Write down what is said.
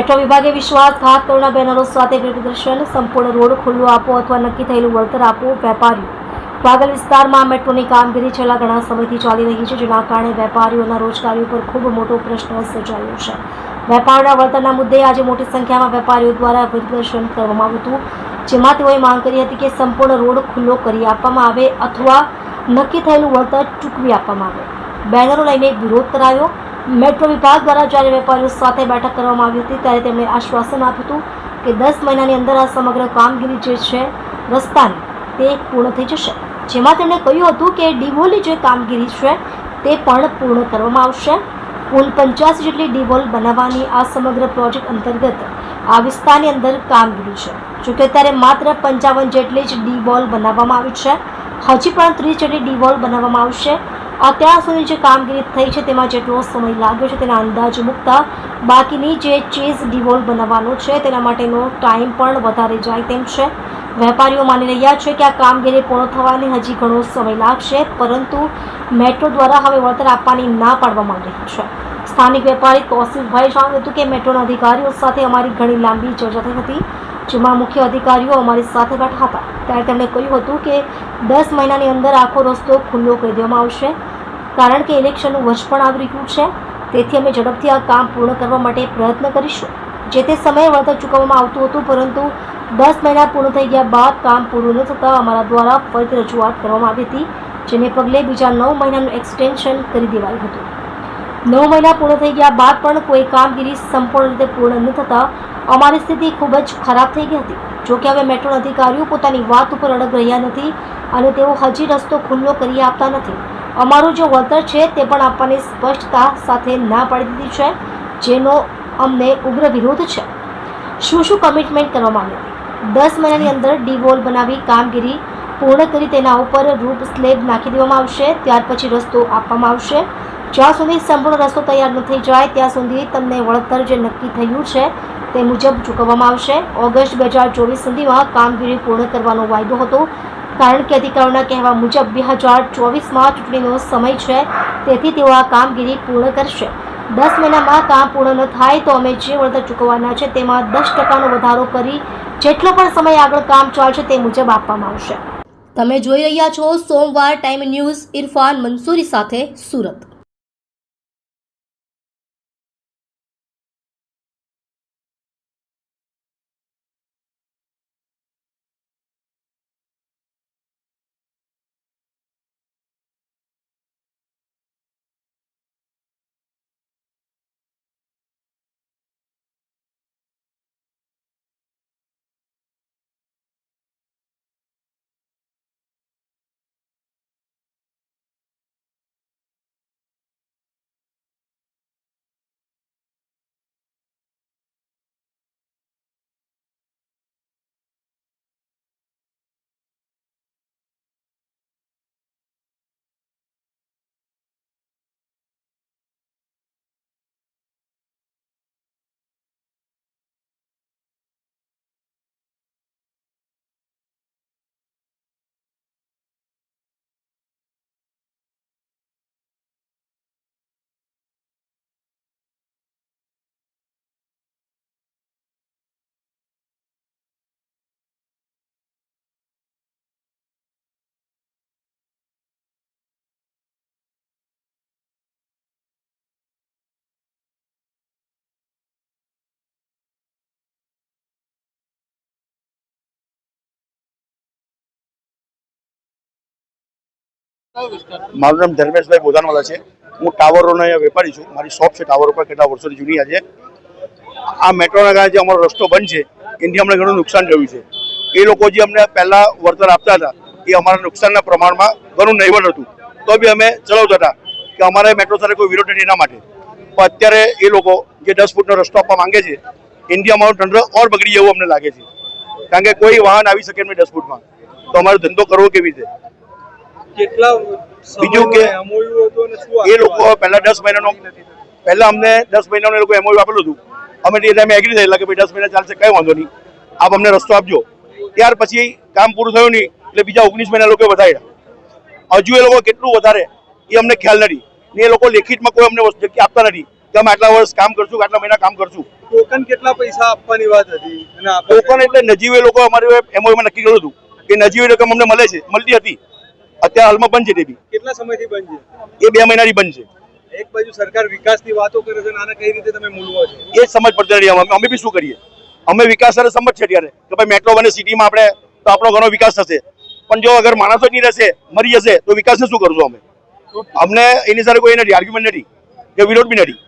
Metro વિભાગે વિશ્વાસઘાત કરુણા બેનરો સાથે પ્રદર્શન સંપૂર્ણ રોડ ખુલ્લો આપો અથવા નક્કી થયેલું વળતર આપો વેપારીઓ. વાગલ વિસ્તારમાં મેટ્રોની કામગીરી છેલ્લા ઘણા સમયથી ચાલી રહી છે, જેના કારણે વેપારીઓના રોજગારી ઉપર ખૂબ મોટો પ્રશ્ન સર્જાયો છે. વેપારના વળતરના મુદ્દે આજે મોટી સંખ્યામાં વેપારીઓ દ્વારા પ્રદર્શન કરવામાં આવ્યું હતું, જેમાં તેઓએ માંગ કરી હતી કે સંપૂર્ણ રોડ ખુલ્લો કરી આપવામાં આવે અથવા નક્કી થયેલું વળતર ચૂકવી આપવામાં આવે. બેનરો લઈને વિરોધ કરાયો. મેટ્રો વિભાગ દ્વારા જ્યારે વેપારીઓ સાથે બેઠક કરવામાં આવી હતી, ત્યારે તેમણે આશ્વાસન આપ્યું હતું કે દસ મહિનાની અંદર આ સમગ્ર કામગીરી જે છે, રસ્તાની તે પૂર્ણ થઈ જશે. જેમાં તેમણે કહ્યું હતું કે ડિવોલની જે કામગીરી છે, તે પણ પૂર્ણ કરવામાં આવશે. કુલ પંચ્યાસી જેટલી ડિવોલ બનાવવાની આ સમગ્ર પ્રોજેક્ટ અંતર્ગત આ વિસ્તારની અંદર કામગીરી છે. જોકે અત્યારે માત્ર પંચાવન જેટલી જ ડિવોલ બનાવવામાં આવી છે. હજી પણ ત્રીસ જેટલી ડિવોલ બનાવવામાં આવશે. અત્યાર સુધી જે કામગીરી થઈ છે, તેમાં જેટલો સમય લાગ્યો છે, તેના અંદાજ મૂકતા બાકીની જે ચીઝ ડિવોલ્વ બનાવવાનો છે, તેના માટેનો ટાઈમ પણ વધારે જાય તેમ છે. વેપારીઓ માની રહ્યા છે કે આ કામગીરી પૂર્ણ થવાની હજી ઘણો સમય લાગશે, પરંતુ મેટ્રો દ્વારા હવે વળતર આપવાની ના પાડવામાં આવી છે. સ્થાનિક વેપારી કૌશિકભાઈ જણાવ્યું હતું કે મેટ્રોના અધિકારીઓ સાથે અમારી ઘણી લાંબી ચર્ચા થઈ હતી, જેમાં મુખ્ય અધિકારીઓ અમારી સાથે બેઠા હતા. ત્યારે તેમણે કહ્યું હતું કે દસ મહિનાની અંદર આખો રસ્તો ખુલ્લો કરી દેવામાં આવશે. કારણ કે ઇલેક્શનનું વર્ષ પણ આવી રહ્યું છે. તેથી અમે ઝડપથી આ કામ પૂર્ણ કરવા માટે પ્રયત્ન કરીશું. જે તે સમયે વળતર ચૂકવવામાં આવતું હતું, પરંતુ દસ મહિના પૂર્ણ થઈ ગયા બાદ કામ પૂરું ન થતાં અમારા દ્વારા ફરીથી રજૂઆત કરવામાં આવી હતી, જેને પગલે બીજા નવ મહિનાનું એક્સટેન્શન કરી દેવાયું હતું. નવ મહિના પૂર્ણ થઈ ગયા બાદ પણ કોઈ કામગીરી સંપૂર્ણ રીતે પૂર્ણ ન થતાં અમારી સ્થિતિ ખૂબ જ ખરાબ થઈ ગઈ હતી. જોકે હવે મેટ્રો અધિકારીઓ પોતાની વાત ઉપર અડગ રહ્યા નથી અને તેઓ હજી રસ્તો ખુલ્લો કરી આપતા નથી. અમારું જે વળતર છે તે પણ આપવાની સ્પષ્ટતા સાથે ના પાડી દીધી છે, જેનો અમને ઉગ્ર વિરોધ છે. શું શું કમિટમેન્ટ કરવામાં આવી? દસ મહિનાની અંદર ડીવોલ બનાવી કામગીરી પૂર્ણ કરી તેના ઉપર રૂપ સ્લેબ નાખી દેવામાં આવશે, ત્યાર પછી રસ્તો આપવામાં આવશે. જ્યાં સુધી સંપૂર્ણ રસ્તો તૈયાર ન થઈ જાય, ત્યાં સુધી તમને વળતર જે નક્કી થયું છે તે મુજબ ચૂકવવામાં આવશે. ઓગસ્ટ બે હજાર ચોવીસ સુધીમાં કામગીરી પૂર્ણ કરવાનો વાયદો હતો. કારણ કે અધિકારીઓના કહેવા મુજબ બે હજાર ચોવીસમાં ચૂંટણીનો સમય છે. તેથી તેઓ આ કામગીરી પૂર્ણ કરશે. દસ મહિનામાં કામ પૂર્ણ ન થાય તો અમે જે વળતર ચૂકવવાના છે તેમાં દસ ટકાનો વધારો કરી જેટલો પણ સમય આગળ કામ ચાલશે તે મુજબ આપવામાં આવશે. તમે જોઈ રહ્યા છો સોમવાર ટાઈમ ન્યૂઝ ઇરફાન મંસૂરી સાથે સુરત. મારું નામ ધર્મેશભાઈ બોધાનવાલા છે. હું ટાવરોનો અહીંયા વેપારી છું. મારી શોપ છે ટાવર ઉપર, કેટલા વર્ષોની જૂની આજે. આ મેટ્રોના કારણે જે અમારો રસ્તો બંધ છે, એનાથી અમને ઘણું નુકસાન થયું છે. એ લોકો જે અમને પહેલાં વળતર આપતા હતા, એ અમારા નુકસાનના પ્રમાણમાં ઘણું નહીવટ હતું. તો બી અમે ચલાવતા હતા કે અમારે મેટ્રો સાથે કોઈ વિરોધ નથી એના માટે. પણ અત્યારે એ લોકો જે દસ ફૂટનો રસ્તો આપવા માંગે છે, એનાથી અમારો તંત્ર ઓર બગડી જવું અમને લાગે છે. કારણ કે કોઈ વાહન આવી શકે નહીં દસ ફૂટમાં. તો અમારો ધંધો કરવો કેવી રીતે? કેટલા બીજું કે સમયમાં MOU હતું અને શું એ લોકો પહેલા દસ મહિનાનો પહેલા અમને દસ મહિનાનો એ લોકો એમઓયુ આપેલું હતું. અમે એ ટાઈમે એગ્રી થયેલા કે ભાઈ દસ મહિના ચાલશે કઈ વાંધો નહીં. આપ અમને રસ્તો આપજો. ત્યાર પછી કામ પૂરું થયું નહીં એટલે બીજા ઓગણીસ મહિના લોકો વધાર્યા. હજુ એ લોકો કેટલું વધારે એ અમને ખ્યાલ નથી. ને એ લોકો લેખિતમાં કોઈ અમને વસ્તુ જગ્યા આપતા નથી કે અમે આટલા વર્ષ કામ કરશું કે આટલા મહિના કામ કરશું. ટોકન કેટલા પૈસા આપવાની વાત હતી? અને ટોકન એટલે નજીવે લોકો અમારે એમઓયુમાં નક્કી કર્યું હતું કે નજીવી રકમ અમને મળે છે મળતી હતી. અત્યારે હાલમાં બંધ છે બી. કેટલા સમયથી બંધ છે? એ બે મહિનાની બંધ છે. એક બાજુ સરકાર વિકાસની વાતો કરે છે આને કઈ રીતે તમે મૂલવો છો? એ સમજ પડતી નથી અમે અમે બી શું કરીએ? અમે વિકાસ સાથે સમજ છે ત્યારે કે ભાઈ મેટ્રો બને સિટીમાં આપણે તો આપણો ઘણો વિકાસ થશે. પણ જો અગર માણસો જ નહીં રહેશે મરી જશે તો વિકાસને શું કરશું અમે? અમને એની સાથે કોઈ નથી આર્ગ્યુમેન્ટ નથી કે વિરોધ બી નથી.